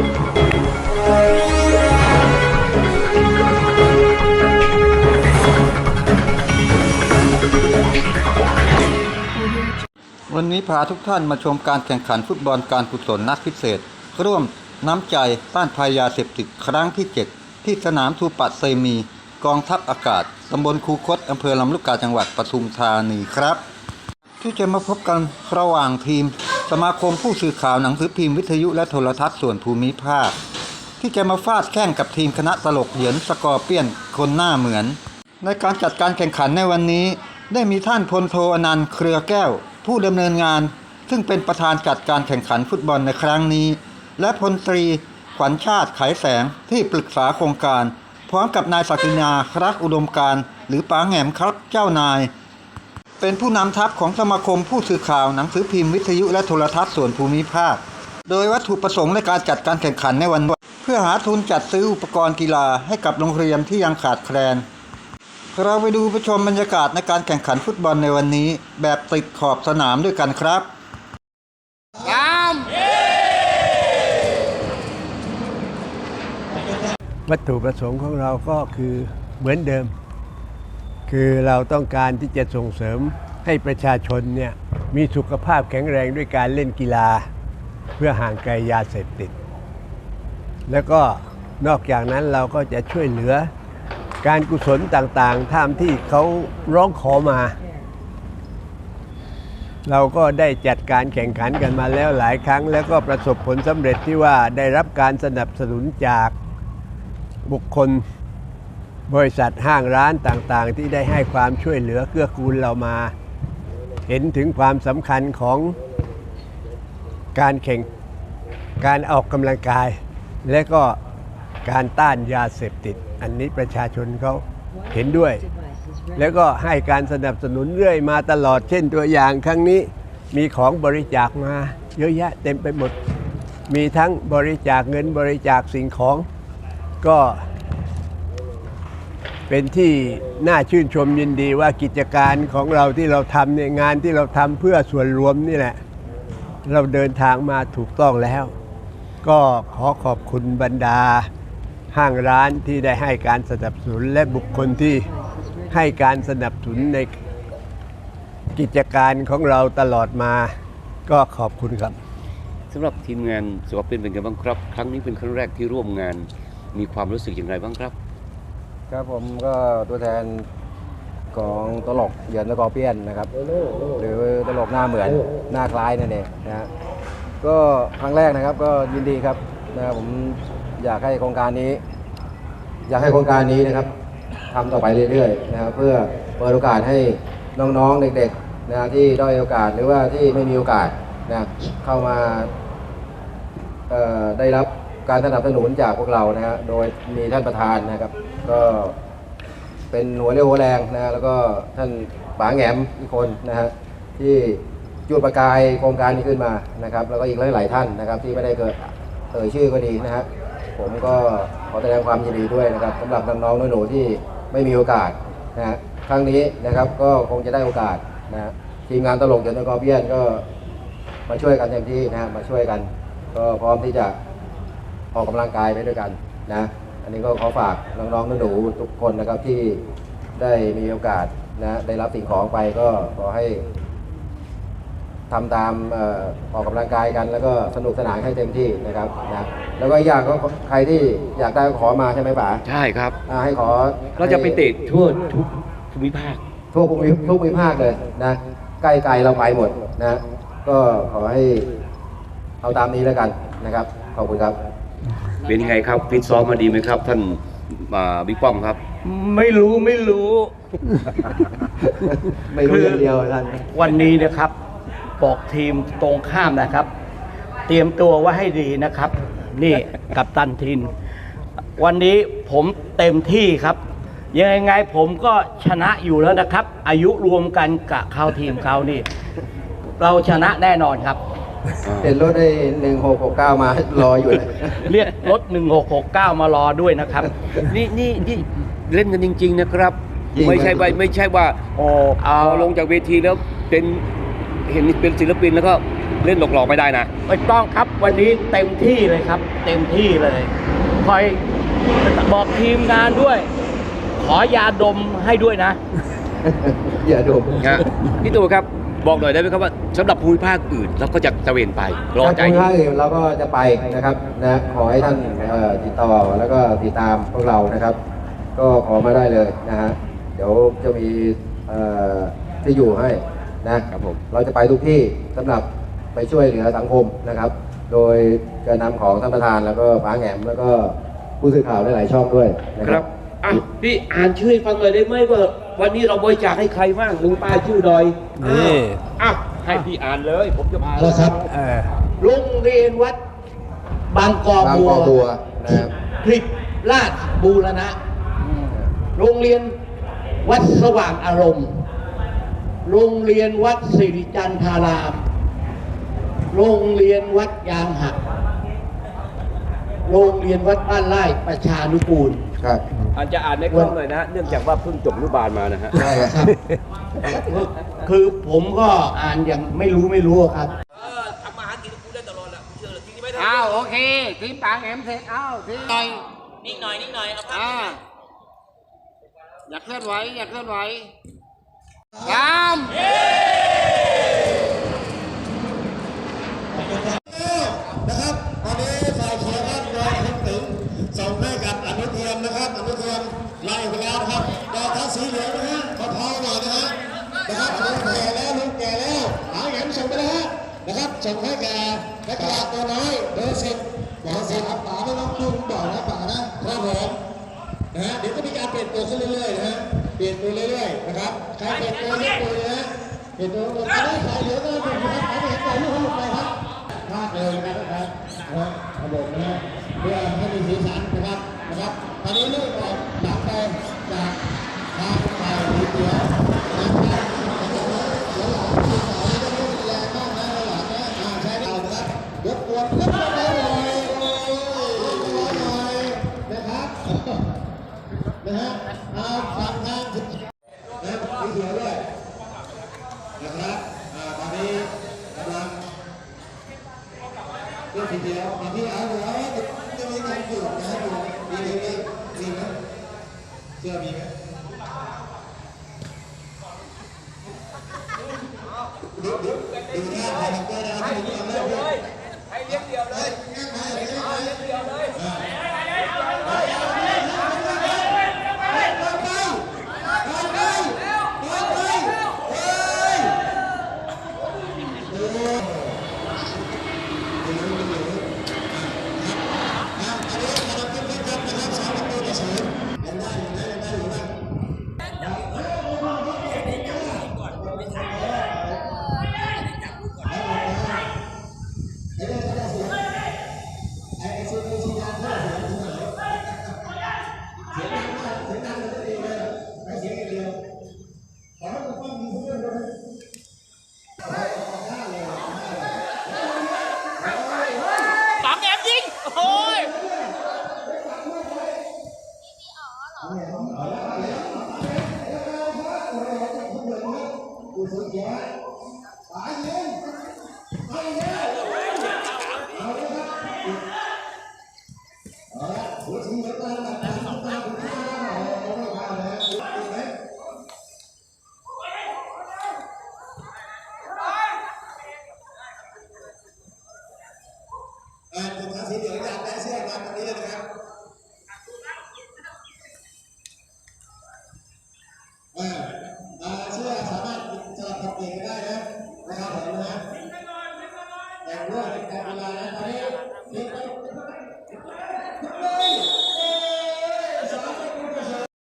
วันนี้พาทุกท่านมาชมการแข่งขันฟุตบอลการกุศลนัดพิเศษ ร่วมน้ำใจต้านภัยยาเสพติดครั้งที่ 7 ที่สนามทูปัตเซมี กองทัพอากาศตำบลคูคตอำเภอลำลูกกาจังหวัดปทุมธานีครับ ที่จะมาพบกันระหว่างทีม สมาคมผู้สื่อข่าวหนังสือพิมพ์วิทยุและโทรทัศน์ส่วนภูมิภาค ที่จะมาฟาดแข่งกับทีมคณะตลกเหยียนสกอร์เปียนคนหน้าเหมือน ในการจัดการแข่งขันในวันนี้ ได้มีท่านพลโทอนันต์เครือแก้ว ผู้ดำเนินงาน ซึ่งเป็นประธานจัดการแข่งขันฟุตบอลในครั้งนี้ และพลตรีขวัญชาติไขแสงที่ปรึกษาโครงการ พร้อมกับนายศักดินาครักอุดมการ หรือป๋าแหม่มครับเจ้านาย เป็นผู้นำทัพของสมาคมผู้สื่อข่าวหนังสือพิมพ์วิทยุและโทรทัศน์ส่วนภูมิภาค โดยวัตถุประสงค์ในการจัดการแข่งขันในวันนี้เพื่อหาทุนจัดซื้ออุปกรณ์กีฬาให้กับโรงเรียนที่ยังขาดแคลน เราไปดูไปชมบรรยากาศในการแข่งขันฟุตบอลในวันนี้ แบบติดขอบสนามด้วยกันครับวัตถุประสงค์ของเราก็คือเหมือนเดิม คือเราต้องการที่จะส่งเสริมให้ประชาชนเนี่ยมีสุขภาพแข็งแรงด้วยการเล่นกีฬา เพื่อห่างไกลยาเสพติด แล้วก็นอกจากนั้นเราก็จะช่วยเหลือการกุศลต่างๆตามที่เขาร้องขอมา เราก็ได้จัดการแข่งขันกันมาแล้วหลายครั้ง แล้วก็ประสบผลสำเร็จที่ว่าได้รับการสนับสนุนจากบุคคล บริษัทห้างร้านต่างๆ ที่ได้ให้ความช่วยเหลือเกื้อกูลเรามา เห็นถึงความสำคัญของการแข่งการออกกำลังกาย และก็การต้านยาเสพติด อันนี้ประชาชนเขาเห็นด้วย แล้วก็ให้การสนับสนุนเรื่อยมาตลอดเช่นตัวอย่างครั้งนี้มีของบริจาคมาเยอะแยะเต็มไปหมด มีทั้งบริจาคเงินบริจาคสิ่งของก็ เป็นที่น่าชื่นชมยินดีว่ากิจการของเราที่เราทำเนี่ยงานที่เราทำเพื่อส่วนรวมนี่แหละ เราเดินทางมาถูกต้องแล้ว ก็ขอขอบคุณบรรดา ห้างร้านที่ได้ให้การสนับสนุนและบุคคลที่ให้การสนับสนุนในกิจการของเราตลอดมาก็ขอบคุณครับสำหรับทีมงานสวาเป็นเป็นไงบ้างครับ ครั้งนี้เป็นครั้งแรกที่ร่วมงานมีความรู้สึกอย่างไรบ้างครับ ครับผมก็ตัวแทนของตลกเหยือนสกอเปี้ยนนะครับ หรือตลกหน้าเหมือนหน้าคล้ายนั่นเองนะฮะก็ครั้งแรกนะครับก็ยินดีครับนะครับผมอยากให้โครงการนี้ อยากให้โครงการนี้นะครับทำต่อไปเรื่อยๆนะครับเพื่อเปิดโอกาสให้น้องๆเด็กๆนะที่ด้อยโอกาสหรือว่าที่ไม่มีโอกาสนะเข้ามาได้รับ การสนับสนุนจากพวกเรานะฮะโดยมีท่านประธานนะครับ ก็เป็นหัวเรี่ยวหัวแรงนะแล้วก็ท่านป๋าแงมอีกคนนะฮะที่จุดประกายโครงการนี้ขึ้นมานะครับ แล้วก็อีกหลาย ๆ ท่านนะครับ ที่ไม่ได้เกิดเอ่ยชื่อก็ดีนะฮะผมก็ขอแสดงความยินดีด้วยนะครับสำหรับน้องๆหนูๆที่ไม่มีโอกาสนะฮะครั้งนี้นะครับก็คงจะได้โอกาสนะทีมงานตลกเดนกอเบียนก็มาช่วยกันเต็มที่นะฮะมาช่วยกัน ก็พร้อมที่จะ ออกกำลังกายไปด้วยกันนะอันนี้ก็ขอฝากน้องๆหนูๆทุกคนนะครับที่ได้มีโอกาสนะได้รับสิ่งของไปก็ขอให้ทำตามเอ่อออกกำลังกายกัน แล้วก็สนุกสนานให้เต็มที่นะครับนะแล้วก็อีกอย่างก็ใครที่อยากได้ก็ขอมาใช่ไหมป๋าใช่ครับอ่าให้ขอเราจะไปเตะทั่วทุกภูมิภาคทั่วภูมิทุกภูมิภาคเลยนะใกล้ไกลเราไปหมดนะ ก็ขอให้เอาตามนี้แล้วกันนะครับ ขอบคุณครับ เป็นยังไงครับฟิตซ้อมมาดีไหมครับ ท่านอ่าบิ๊กป้อมครับ ไม่รู้ไม่รู้ ไม่รู้อย่างเดียวท่าน วันนี้นะครับบอกทีมตรงข้ามนะครับ เตรียมตัวไว้ให้ดีนะครับ นี่กับตันทิน วันนี้ผมเต็มที่ครับ ยังไงผมก็ชนะอยู่แล้วนะครับ อายุรวมกันกับเขาทีมเขานี่ เราชนะแน่นอนครับ เห็นรถได้หนึ่งหกหกเก้ามารออยู่เลยเรียกรถ 1669 มารอด้วยนะครับ นี่นี่นี่เล่นกันจริง ๆ นะครับจริงไม่ใช่ว่าไม่ใช่ว่าโอ้เอาลงจากเวทีแล้วเป็นเห็นเป็นศิลปินแล้วก็เล่นหลอกๆไม่ได้นะไม่ต้องครับวันนี้เต็มที่เลยครับ เต็มที่เลยคอยบอกทีมงานด้วย ขอยาดมให้ด้วยนะ อย่าดมนะพี่ตู่ครับ บอกหน่อยได้ไหมครับว่าสำหรับภูมิภาคอื่นเราก็จะตระเวนไปรอใจทางคุณภาคอื่นเราก็จะไปนะครับนะขอให้ท่านเอ่อติดต่อแล้วก็ติดตามพวกเรานะครับ ก็ขอมาได้เลยนะฮะเดี๋ยวจะมีเอ่อที่อยู่ให้นะครับผม เราจะไปทุกที่สำหรับไปช่วยเหลือสังคมนะครับ โดยการนำของท่านประธานแล้วก็ป๋าแหงมแล้วก็ผู้สื่อข่าวหลายๆช่องด้วยนะคครัรับ บ อะพี่อ่านชื่อให้ฟังหน่อยได้ไหมว่าวันนี้เราบริจาคให้ใครบ้างลุงป้าชื่อดอยนี่ อะให้พี่อ่านเลย ผมจะมาแล้วครับเออ โรงเรียนวัดบางกอบางบัวกอบัวนะครับคลิปราชบูรณะ โรงเรียนวัดสว่างอารมณ์ โรงเรียนวัดสิริจันทาราม โรงเรียนวัดยางหัก โรงเรียนวัดบ้านไร่ประชานุกูล ครับอาจจะอ่านในกล้องหน่อยนะฮะเนื่องจากว่าเพิ่งจบอนุบาลมานะฮะ ใช่ครับ คือผมก็อ่านอย่างไม่รู้ไม่รู้อะครับ อ้าวโอเคทีมปางแหมเสร็จอ้าวทีมหน่อยนิ่งหน่อยนิ่งหน่อยเอาพักอ่าอย่าเคลื่อนไหวอย่าเคลื่อนไหวสาม นะครับตอนนี้ฝ่ายเขียวครับรอยถึงถึงส่งให้กับอนุเทียมนะครับ อนุเทียมไล่ไปแล้วนะครับดอกท้าสีเหลืองนะฮะขอเท้าหน่อยนะฮะนะครับลุงแก่แล้วลุงแก่แล้วหาแหงส่งไปแล้วฮะนะครับส่งให้ แก่นักกีฬาตัวน้อยเบอร์สิบเบอร์สิบครับป๋าไม่ต้องพูดบอกนะป๋านะครับผมนะฮะเดี๋ยวจะมีการเปลี่ยนตัวขึ้นเรื่อยๆนะฮะเปลี่ยนตัวเรื่อยๆนะครับใครเปลี่ยนตัวเรื่อยๆนะฮะเปลี่ยนตัวหมดไม่ได้สายเหลือก็หมดนะครับหาแหงต่อยลูกห้หมดไปครับมากเลยนะครับนะครับระบบนะฮะเพื่อให้มีสีสันนะครับนะครับตอนนี้เริ่มออกจากไปจากทางฝ่ายสีเขียวนะครับเดี๋ยวหลังสีขาวนี่ก็ต้องแรงมากนะหลังนะอ่าใช้ได้นะครับยกตัวขึ้นมาหน่อยโอ้ยยกตัวหน่อยนะครับนะฮะเอาฝั่งทางสีนะสีเขียวด้วยนะครับอ่าตอนนี้กำลัง เรื่องทีเดียวบางทีเอาหัวจะมีการฝึกนะอยู่มีมีมีมีไหมเชื่อ มีไหมดูดูดูหน้าใครทำได้นะครับดูทำได้ด้วยให้เลี้ยงเดียวเลยให้เลี้ยงเดียวเลย